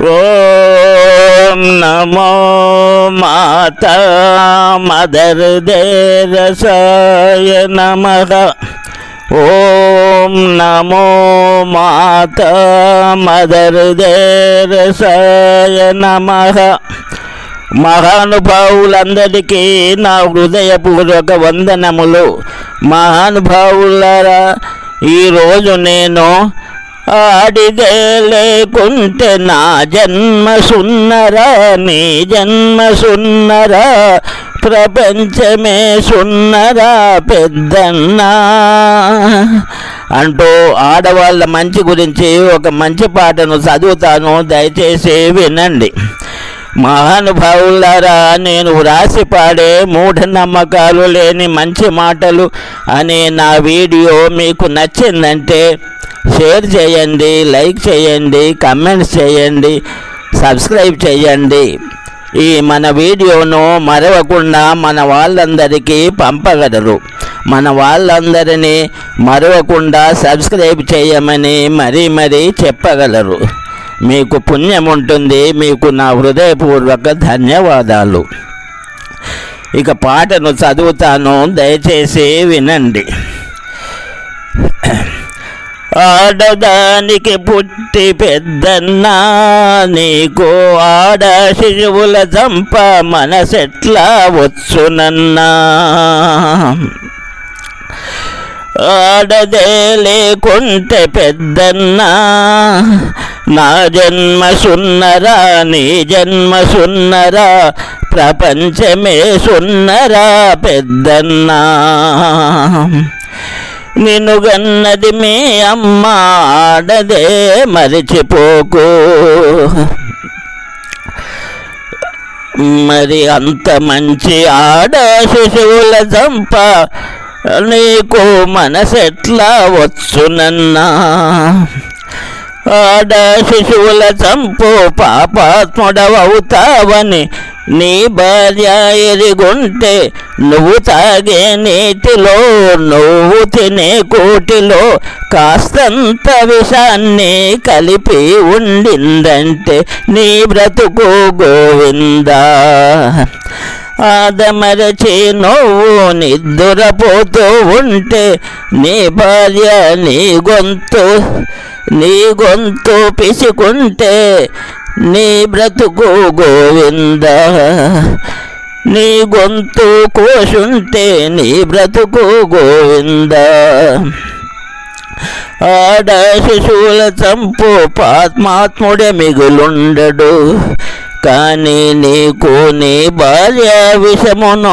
ఓం నమో మాత mother దేరసాయ నమ. ఓం నమో మాత mother దేరసాయ నమ. మహానుభావులందరికీ నా హృదయపూర్వక వందనములు. మహానుభావులరా ఈరోజు నేను ఆడిదే లేకుంటే నా జన్మ సున్నరా నీ జన్మ సున్నరా ప్రపంచమే సున్నరా పెద్దన్నా. అంటూ ఆడవాళ్ళ మంచి గురించి ఒక మంచి పాటను చదువుతాను దయచేసి వినండి. మహానుభావులారా నేను వ్రాసి పాడే మూఢనమ్మకాలు లేని మంచి మాటలు అనే నా వీడియో మీకు నచ్చిందంటే షేర్ చేయండి లైక్ చేయండి కమెంట్స్ చేయండి సబ్స్క్రైబ్ చేయండి. ఈ మన వీడియోను మరవకుండా మన వాళ్ళందరికీ పంపగలరు. మన వాళ్ళందరినీ మరవకుండా సబ్స్క్రైబ్ చేయమని మరీ మరీ చెప్పగలరు. మీకు పుణ్యం ఉంటుంది మీకు నా హృదయపూర్వక ధన్యవాదాలు. ఇక పాటను చదువుతాను దయచేసి వినండి. ఆడదానికి పుట్టి పెద్దన్నా నీకు ఆడ శిశువుల చంప మనసెట్లా వచ్చునన్నా. ఆడదే లేకుంటే పెద్దన్నా నా జన్మ సున్నరా నీ జన్మ సున్నరా ప్రపంచమే సున్నరా పెద్దన్నా. నిన్ను గన్నది మీ అమ్మ ఆడదే మరిచిపోకు. మరి అంత మంచి ఆడ శిశువుల చంప నీకు మనసెట్లా వచ్చునన్నా? ఆడ శిశువుల చంపు పాపాత్ముడవవుతావని నీ భార్య ఎరిగుంటే నువ్వు తాగే నీటిలో నువ్వు తినే కోటిలో కాస్తంత విషాన్ని కలిపి ఉండిందంటే నీ బ్రతుకు గోవిందా. ఆదమరచి నువ్వు నిద్రపోతూ ఉంటే నీ భార్య నీ గొంతు నీ గొంతు పిసుకుంటే నీ బ్రతుకు గోవింద. నీ గొంతు కోసుంటే నీ బ్రతుకు గోవింద. ఆడ శిశువుల చంపు పాత్మాత్ముడే మిగులుండడు. కానీ నీకు నీ భార్య విషమును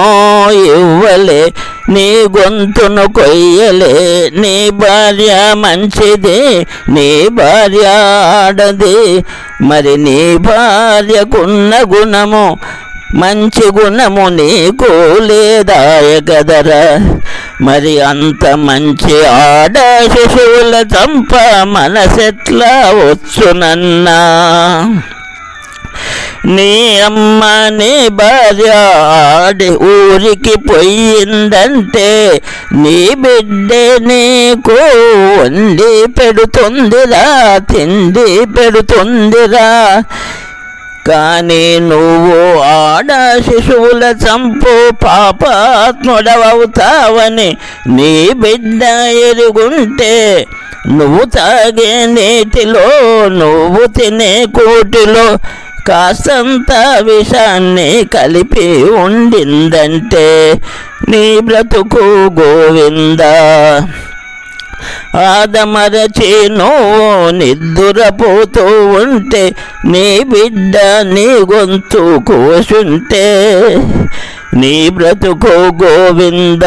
ఇవ్వలే నీ గొంతును కొయ్యలే. నీ భార్య మంచిది నీ భార్య ఆడది. మరి నీ భార్యకున్న గుణము మంచి గుణము నీకు లేదాయ కదరా మరి అంత మంచి ఆడ శిశువుల చంప మనసెట్లా వచ్చునన్నా? నీ అమ్మ నీ భార్య ఆడి ఊరికి పోయిందంటే నీ బిడ్డే నీకు వండి పెడుతుందిరా తిండి పెడుతుందిరా. కానీ నువ్వు ఆడ శిశువుల చంపు పాపాత్ముడవవుతావని నీ బిడ్డ ఎరుగుంటే నువ్వు తాగే నీటిలో నువ్వు తినే కోటిలో కాసంత విషాన్ని కలిపి ఉండిందంటే నీ బ్రతుకు గోవిందా. ఆదమరచి నువ్వు నిద్దురపోతూ ఉంటే నీ బిడ్డ నీ గొంతు కోసుంటే నీ బ్రతుకు గోవింద.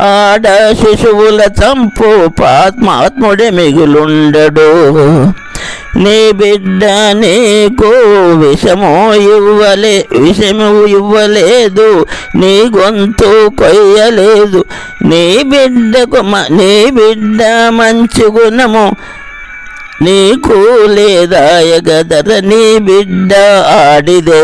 ఆడ శిశువుల చంపు పాత్మాత్ముడే మిగులుండడు. నీ బిడ్డ నీకు విషము ఇవ్వలే విషము ఇవ్వలేదు నీ గొంతు కొయ్యలేదు. నీ బిడ్డకు నీ బిడ్డ మంచి గుణము నీకు లేదాయ గదర నీ బిడ్డ ఆడిదే.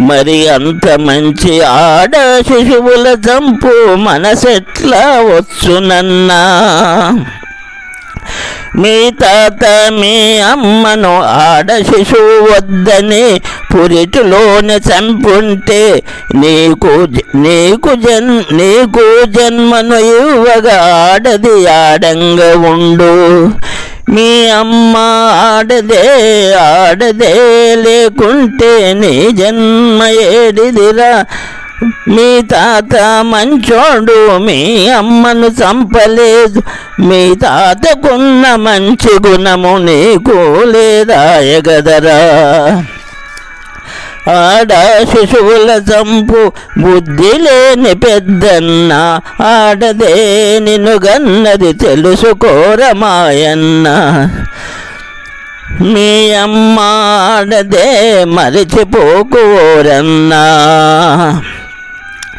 మరి అంత మంచి ఆడ శిశువుల చంపు మనసెట్లా వచ్చునన్నా? మీ తాత మీ అమ్మను ఆడ శిశువు వద్దని పురిటిలోనే చంపుంటే నీకు నీకు జన్ నీకు జన్మను ఇవ్వగా ఆడది ఆడంగా ఉండు. మీ అమ్మ ఆడదే ఆడదే లేకుంటే నీ జన్మ ఏడిదిరా? మీ తాత మంచోడు మీ అమ్మను చంపలేదు. మీ తాతకున్న మంచి గుణము నీకు లేదా ఆడ శిశువుల చంపు బుద్ధి లేని పెద్దన్న ఆడదే నిన్ను గన్నది తెలుసుకోరమాయన్న మీ అమ్మ ఆడదే మరిచిపోకోరన్నా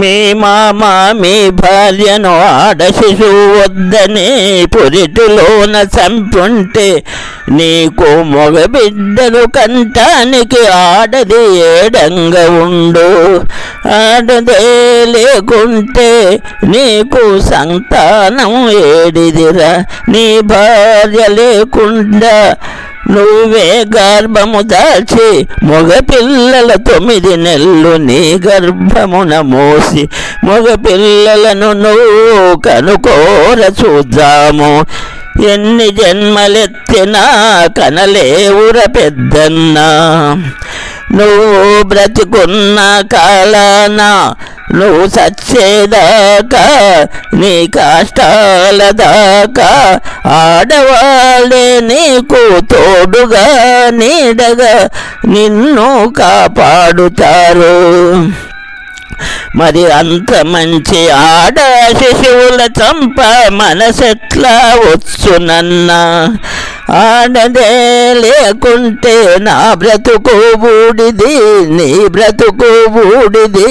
మీ మామ మీ భార్యను ఆడ శిశువు వద్దని పురిటిలోన చంపుంటే నీకు మగ కంటానికి ఆడది ఏడంగా ఉండు. ఆడదే లేకుంటే నీకు సంతానం ఏడిదిరా. నీ భార్య లేకుండా నువ్వే గర్భము దాల్చి మగ పిల్లల తొమ్మిది నెల్లు నీ గర్భమున మోసి మగ పిల్లలను నువ్వు కనుకోర చూద్దాము. ఎన్ని జన్మలెత్తినా కనలేవుర పెద్దన్నా. నువ్వు బ్రతికున్న కాలాన నువ్వు సచ్చేదాకా నీ కష్టాల దాకా ఆడవాళ్ళే నీకు తోడుగా నీడగా నిన్ను కాపాడుతారు. మరి అంత మంచి ఆడ శిశువుల చంప మనసెట్లా వచ్చునన్నా. ఆడదే లేకుంటే నా బ్రతుకు బూడిది నీ బ్రతుకు బూడిది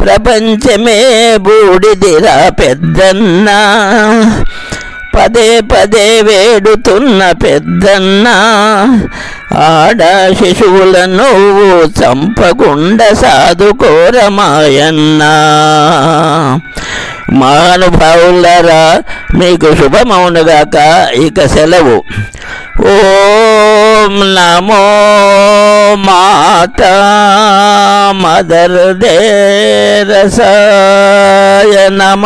ప్రపంచమే బూడిదిరా పెద్దన్నా. పదే పదే వేడుతున్న పెద్దన్న ఆడ శిశువులను నువ్వు చంపకుండా సాధుకోరమాయన్నా మహానుభావులరా మీకు శుభమౌనుగాక ఇక సెలవు. ఓం నమో మాతా మదర్ దేరసాయ నమ.